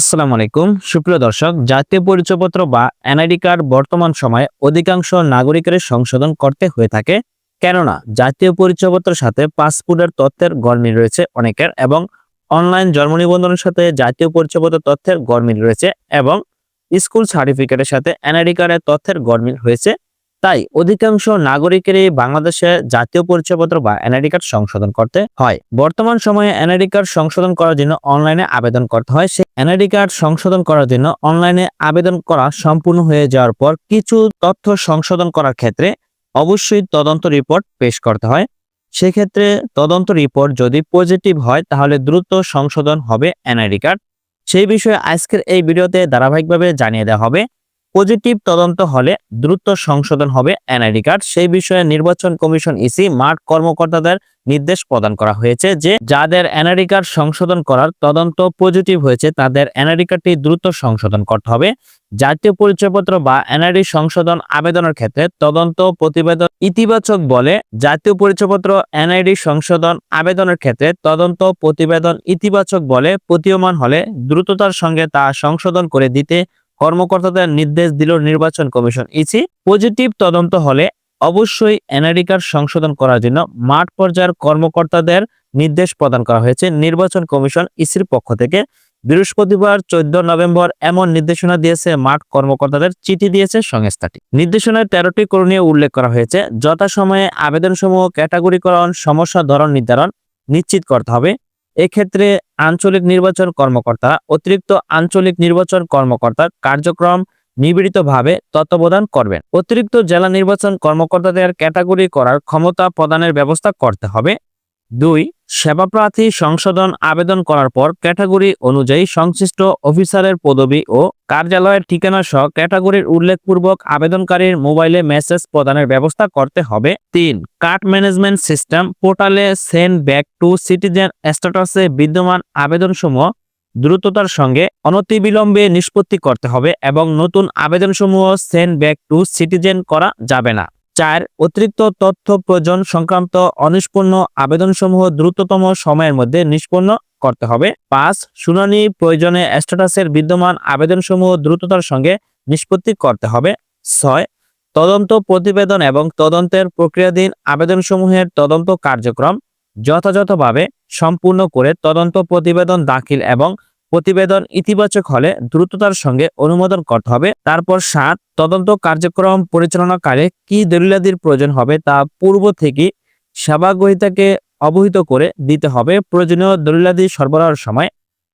আসসালামু আলাইকুম। সুপ্রিয় দর্শক, জাতীয় পরিচয়পত্র বা এনআইডি কার্ড বর্তমান সময়ে অধিকাংশ নাগরিকের সংশোধন করতে হয়ে থাকে। কেননা, জাতীয় পরিচয়পত্রের সাথে পাসপোর্টের তথ্যের গরমিল রয়েছে অনেকের এবং অনলাইন জন্ম নিবন্ধনের সাথে জাতীয় পরিচয়পত্র তথ্যের গরমিল রয়েছে এবং স্কুল সার্টিফিকেটের সাথে এনআইডি কার্ডের তথ্যের গরমিল হয়েছে। তাই অধিকাংশ নাগরিকেরই বাংলাদেশে জাতীয় পরিচয়পত্র বা এনআইডি কার্ড সংশোধন করতে হয়। বর্তমান সময়ে এনআইডি কার্ড সংশোধন করার জন্য অনলাইনে আবেদন করতে হয়। সেই এনআইডি কার্ড সংশোধন করার জন্য অনলাইনে আবেদন করা সম্পূর্ণ হয়ে যাওয়ার পর কিছু তথ্য সংশোধন করার ক্ষেত্রে অবশ্যই তদন্ত রিপোর্ট পেশ করতে হয়। সেক্ষেত্রে তদন্ত রিপোর্ট যদি পজিটিভ হয়, তাহলে দ্রুত সংশোধন হবে এনআইডি কার্ড সেই বিষয়ে আজকের এই ভিডিওতে ধারাবাহিকভাবে জানিয়ে দেওয়া হবে। পজিটিভ তদন্ত হলে দ্রুত সংশোধন হবে এনআইডি কার্ড। সেই বিষয়ে নির্বাচন কমিশন ইসি মাঠ কর্মকর্তাদের নির্দেশ প্রদান করা হয়েছে যে, যাদের এনআইডি কার্ড সংশোধন করার তদন্ত পজিটিভ হয়েছে, তাদের এনআইডি কার্ডটি দ্রুত সংশোধন করতে হবে। জাতীয় পরিচয়পত্র বা এনআইডি সংশোধন আবেদনের ক্ষেত্রে তদন্ত প্রতিবেদন ইতিবাচক বলে জাতীয় পরিচয়পত্র, এনআইডি সংশোধন আবেদনের ক্ষেত্রে তদন্ত প্রতিবেদন ইতিবাচক বলে প্রতীয়মান হলে দ্রুততার সঙ্গে তা সংশোধন করে দিতে কর্মকর্তাদের নির্দেশ দিল নির্বাচন কমিশন। ইসি, পজিটিভ তদন্ত হলে অবশ্যই এনআইডি কার্ড সংশোধন করার জন্য মাঠ পর্যায়ের কর্মকর্তাদের নির্দেশ প্রদান করা হয়েছে। নির্বাচন কমিশন ইসির পক্ষ থেকে বৃহস্পতিবার চোদ্দ নভেম্বর এমন নির্দেশনা দিয়েছে, মাঠ কর্মকর্তাদের চিঠি দিয়েছে সংস্থাটি। নির্দেশনায় তেরোটি করণীয় উল্লেখ করা হয়েছে। যথাসময়ে আবেদনসমূহ ক্যাটাগরিকরণ সমস্যা ধরন নির্ধারণ নিশ্চিত করতে হবে। এক্ষেত্রে আঞ্চলিক নির্বাচন কর্মকর্তা, অতিরিক্ত আঞ্চলিক নির্বাচন কর্মকর্তার কার্যক্রম নিবিড়িতভাবে তত্ত্বাবধান করবেন। অতিরিক্ত জেলা নির্বাচন কর্মকর্তাদের ক্যাটাগরি করার ক্ষমতা প্রদানের ব্যবস্থা করতে হবে। দুই সেবা প্রার্থী সংশোধন আবেদন করার পর ক্যাটাগরি অনুযায়ী সংশ্লিষ্ট অফিসারের পদবি ও কার্যালয়ের ঠিকানা সহ ক্যাটাগরির উল্লেখপূর্বক আবেদনকারীর মোবাইলে মেসেজ প্রদানের ব্যবস্থা করতে হবে। তিন, কার্ড ম্যানেজমেন্ট সিস্টেম পোর্টালে সেন্ড ব্যাক টু সিটিজেন স্ট্যাটাসে বিদ্যমান আবেদনসমূহ দ্রুততার সঙ্গে অনতিবিলম্বে নিষ্পত্তি করতে হবে এবং নতুন আবেদনসমূহ সেন্ড ব্যাক টু সিটিজেন করা যাবে না। চার, অতিরিক্ত তথ্য প্রয়োজন সংক্রান্ত অনিষ্পন্ন আবেদনসমূহ দ্রুততম সময়ের মধ্যে নিষ্পন্ন করতে হবে। পাঁচ, শুনানি প্রয়োজনে স্ট্যাটাসের বিদ্যমান আবেদনসমূহ দ্রুততার সঙ্গে নিষ্পত্তি করতে হবে। ছয়, তদন্ত প্রতিবেদন এবং তদন্তের প্রক্রিয়াধীন আবেদনসমূহের তদন্ত কার্যক্রম যথাযথভাবে সম্পূর্ণ করে তদন্ত প্রতিবেদন দাখিল এবং প্রতিবেদন ইতিবাচক হলে দ্রুততার সঙ্গে অনুমোদন করতে হবে। তারপর সাত, তদন্ত কার্যক্রম পরিচালনাকালে কি দলিলাদির প্রয়োজন হবে তা পূর্ব থেকে সেবা গ্রহীতাকে অবহিত করে দিতে হবে। প্রয়োজনীয় দলিলাদি সরবরাহের সময়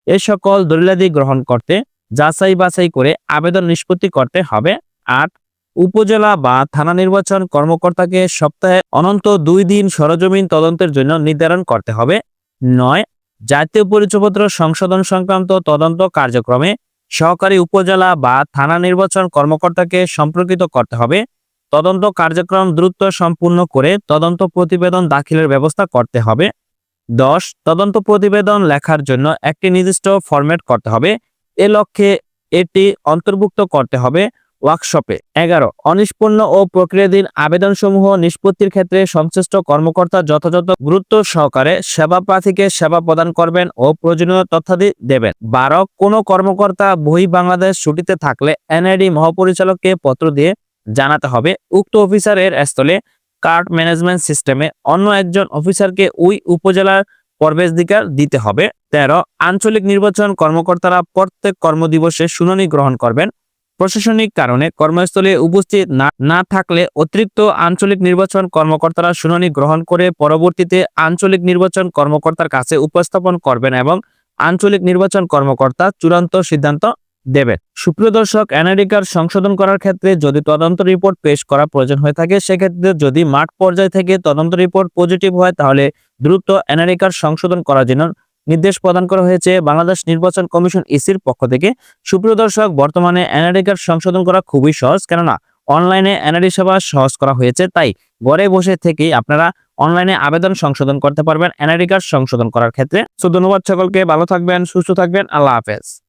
এ সকল দলিলাদি গ্রহণ করতে, যাচাই বাছাই করে আবেদন নিষ্পত্তি করতে হবে। আট, উপজেলা বা থানা নির্বাচন কর্মকর্তাকে সপ্তাহে অনন্ত দুই দিন সরজমিন তদন্তের জন্য নির্ধারণ করতে হবে। নয় জাতীয় পরিচয়পত্র সংশোধন সংক্রান্ত তদন্ত কার্যক্রমে সহকারী উপজেলা বা থানা নির্বাচন কর্মকর্তাকে সম্পর্কিত করতে হবে। তদন্ত কার্যক্রম দ্রুত সম্পূর্ণ করে তদন্ত প্রতিবেদন দাখিলের ব্যবস্থা করতে হবে। দশ, তদন্ত প্রতিবেদন লেখার জন্য একটি নির্দিষ্ট ফরম্যাট করতে হবে। এ লক্ষ্যে এটি অন্তর্ভুক্ত করতে হবে। ওয়ার্কশপে। এগারো অনিষ্পন্ন ও প্রক্রিয়াধীন আবেদনসমূহ নিষ্পত্তির ক্ষেত্রে সংশ্লিষ্ট কর্মকর্তা যথাযথ গুরুত্ব সহকারে সেবা প্রার্থীকে সেবা প্রদান করবেন ও প্রয়োজনীয় তথ্যাদি দেবেন। বারো, কোনো কর্মকর্তা বহি বাংলাদেশ ছুটিতে থাকলে এনআইডি মহাপরিচালককে পত্র দিয়ে জানাতে হবে। উক্ত অফিসারের স্থলে কার্ড ম্যানেজমেন্ট সিস্টেমে অন্য একজন অফিসারকে ওই উপজেলার প্রবেশাধিকার দিতে হবে। তেরো, আঞ্চলিক নির্বাচন কর্মকর্তারা প্রত্যেক কর্মদিবসে শুনানি গ্রহণ করবেন। প্রশাসনিক কারণে কর্মস্থলে উপস্থিত না থাকলে অতিরিক্ত আঞ্চলিক নির্বাচন কর্মকর্তারা শুনানি গ্রহণ করে পরবর্তীতে আঞ্চলিক নির্বাচন কর্মকর্তার কাছে উপস্থাপন করবেন এবং আঞ্চলিক নির্বাচন কর্মকর্তা চূড়ান্ত সিদ্ধান্ত দেবেন। সুপ্রিয় দর্শক কার্ড সংশোধন করার ক্ষেত্রে যদি তদন্ত রিপোর্ট পেশ করা প্রয়োজন হয়ে থাকে, সেক্ষেত্রে যদি মাঠ পর্যায় থেকে তদন্ত রিপোর্ট পজিটিভ হয়, তাহলে দ্রুত কার্ড সংশোধন করার জন্য নির্দেশ প্রদান করা হয়েছে বাংলাদেশ নির্বাচন কমিশন ইসির পক্ষ থেকে। সুপ্রিয় দর্শক, বর্তমানে এনআরডি কার্ড সংশোধন করা খুবই সহজ, কেননা অনলাইনে এনআরডি সেবা সহজ করা হয়েছে, তাই ঘরে বসে থেকেই আপনারা অনলাইনে আবেদন সংশোধন করতে পারবেন এনআরডি কার্ড সংশোধন করার ক্ষেত্রে। সো, ধন্যবাদ সকলকে, ভালো থাকবেন, সুস্থ থাকবেন, আল্লাহ হাফেজ।